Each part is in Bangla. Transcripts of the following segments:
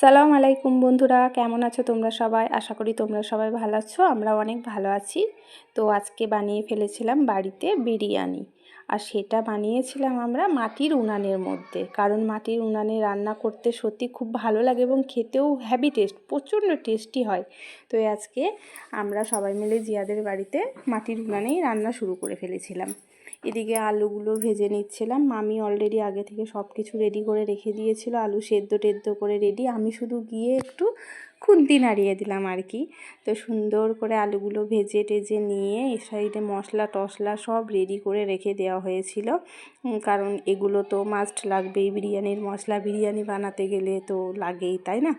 সালাম আলাইকুম বন্ধুরা, কেমন আছো তোমরা সবাই? আশা করি তোমরা সবাই ভালো আছো, আমরা অনেক ভালো আছি। তো আজকে বানিয়ে ফেলেছিলাম বাড়িতে বিরিয়ানি, আর সেটা বানিয়েছিলাম আমরা মাটির উনানের মধ্যে, কারণ মাটির উনানে রান্না করতে সত্যি খুব ভালো লাগে এবং খেতেও হ্যাভি টেস্ট প্রচণ্ড টেস্টি হয়। তো আজকে আমরা সবাই মিলে জিয়াদের বাড়িতে মাটির উনানেই রান্না শুরু করে ফেলেছিলাম। এদিকে আলুগুলো ভেজে নিচ্ছিলাম। মামি অলরেডি আগে থেকে সব কিছু রেডি করে রেখে দিয়েছিল। আলু সেদ্ধ টেদ্ধ করে রেডি আমি শুধু গিয়ে একটু খুন্তি নাড়িয়ে দিলাম আর কি। তো সুন্দর করে আলুগুলো ভেজে টেজে নিয়ে এ সাইডে মশলা টশলা সব রেডি করে রেখে দেওয়া হয়েছিল। কারণ এগুলো তো মাস্ট লাগবেই। বিরিয়ানির মশলা বিরিয়ানি বানাতে গেলে তো লাগেই, তাই না?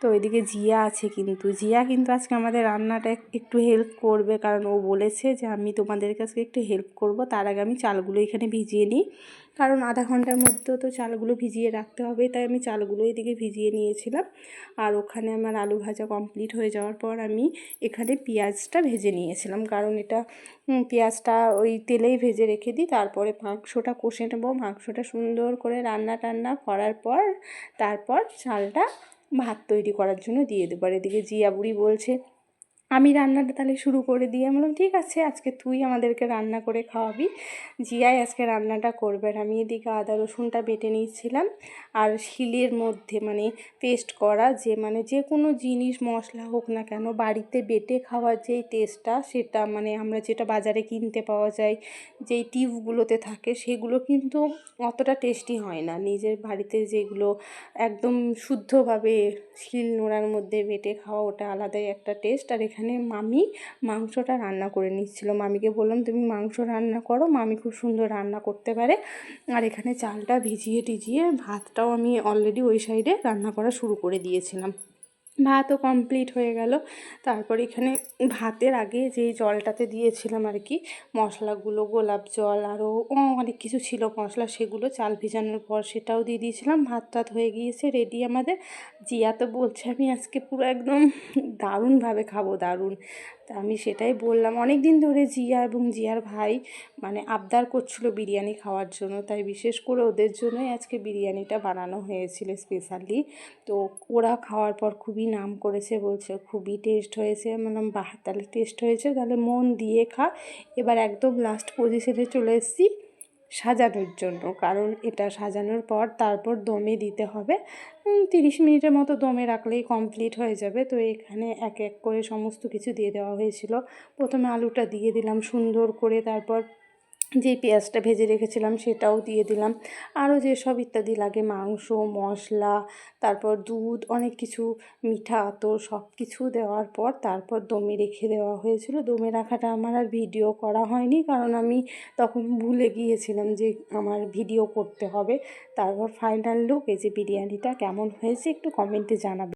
তো ওইদিকে জিয়া আছে কিন্তু। জিয়া কিন্তু আজকে আমাদের রান্নাটা একটু হেল্প করবে। কারণ ও বলেছে যে, আমি তোমাদের কাছে একটু হেল্প করব। তার আগে আমি চালগুলো এখানে ভিজিয়ে নিই। কারণ আধা ঘণ্টার মধ্যে তো চালগুলো ভিজিয়ে রাখতে হবে, তাই আমি চালগুলো এদিকে ভিজিয়ে নিয়েছিলাম। আর ওখানে আমার আলু ভাজা কমপ্লিট হয়ে যাওয়ার পর আমি এখানে পেঁয়াজটা ভেজে নিয়েছিলাম। কারণ এটা পেঁয়াজটা ওই তেলেই ভেজে রেখে দিই, তারপরে মাংসটা কষে নেব। মাংসটা সুন্দর করে রান্না টান্না করার পর, তারপর চালটা ভাত তৈরি করার জন্য দিয়ে দেবো। আর এদিকে জিয়া বুড়ি বলছে আমি রান্নাটা তাহলে শুরু করে দিয়ে আমি বললাম, ঠিক আছে, আজকে তুই আমাদেরকে রান্না করে খাওয়াবি। জিয়াই আজকে রান্নাটা করবে আর আমি এদিকে আদা, রসুনটা বেটে নিয়েছিলাম। আর শিলের মধ্যে মানে পেস্ট করা যে মানে যে কোনো জিনিস মশলা হোক না কেন, বাড়িতে বেটে খাওয়ার যেই টেস্টটা সেটা মানে আমরা যেটা বাজারে কিনতে পাওয়া যায়, যেই টিউবগুলোতে থাকে, সেগুলো কিন্তু অতটা টেস্টি হয় না। নিজের বাড়িতে যেগুলো একদম শুদ্ধভাবে শিল নোড়ার মধ্যে বেটে খাওয়া, ওটা আলাদাই একটা টেস্ট আর এখানে মামি মাংসটা রান্না করে নিচ্ছিল। মামিকে বললাম, তুমি মাংস রান্না করো, মামি খুব সুন্দর রান্না করতে পারে। আর এখানে চালটা ভিজিয়ে টিজিয়ে ভাতটাও আমি অলরেডি ওই সাইডে রান্না করা শুরু করে দিয়েছিলাম। ভাতও কমপ্লিট হয়ে গেল। তারপর এখানে ভাতের আগে যেই জলটাতে দিয়েছিলাম আর কি, মশলাগুলো, গোলাপ জল আরও অনেক কিছু ছিল মশলা, সেগুলো চাল ভিজানোর পর সেটাও দিয়ে দিয়েছিলাম। ভাত টাত হয়ে গিয়েছে রেডি আমাদের। জিয়া তো বলছে, আমি আজকে পুরো একদম দারুণভাবে খাব, দারুণ। তা আমি সেটাই বললাম। অনেক দিন ধরে জিয়া এবং জিয়ার ভাই মানে আবদার করছিল বিরিয়ানি খাওয়ার জন্য, তাই বিশেষ করে ওদের জন্যই আজকে বিরিয়ানিটা বানানো হয়েছিল স্পেশালি তো ওরা খাওয়ার পর খুবই নাম করেছে, বলছে খুবই টেস্ট হয়েছে মানে বাহ তাহলে টেস্ট হয়েছে, তাহলে মন দিয়ে খা। এবার একদম লাস্ট পজিশনে চলে এসেছি। সাজানোর জন্য। কারণ এটা সাজানোর পর তারপর দমে দিতে হবে। তিরিশ মিনিটের মতো দমে রাখলেই কমপ্লিট হয়ে যাবে। তো এখানে এক এক করে সমস্ত কিছু দিয়ে দেওয়া হয়েছিল। প্রথমে আলুটা দিয়ে দিলাম সুন্দর করে, তারপর যেই পেঁয়াজটা ভেজে রেখেছিলাম সেটাও দিয়ে দিলাম। আরও যেসব ইত্যাদি লাগে, মাংস, মশলা, তারপর দুধ, অনেক কিছু, মিঠা, আতর সব কিছু দেওয়ার পর তারপর দমে রেখে দেওয়া হয়েছিল। দমে রাখাটা আমার আর ভিডিও করা হয়নি কারণ আমি তখন ভুলে গিয়েছিলাম যে আমার ভিডিও করতে হবে। তারপর ফাইনাল লুক, এই যে বিরিয়ানিটা কেমন হয়েছে একটু কমেন্টে জানাবে।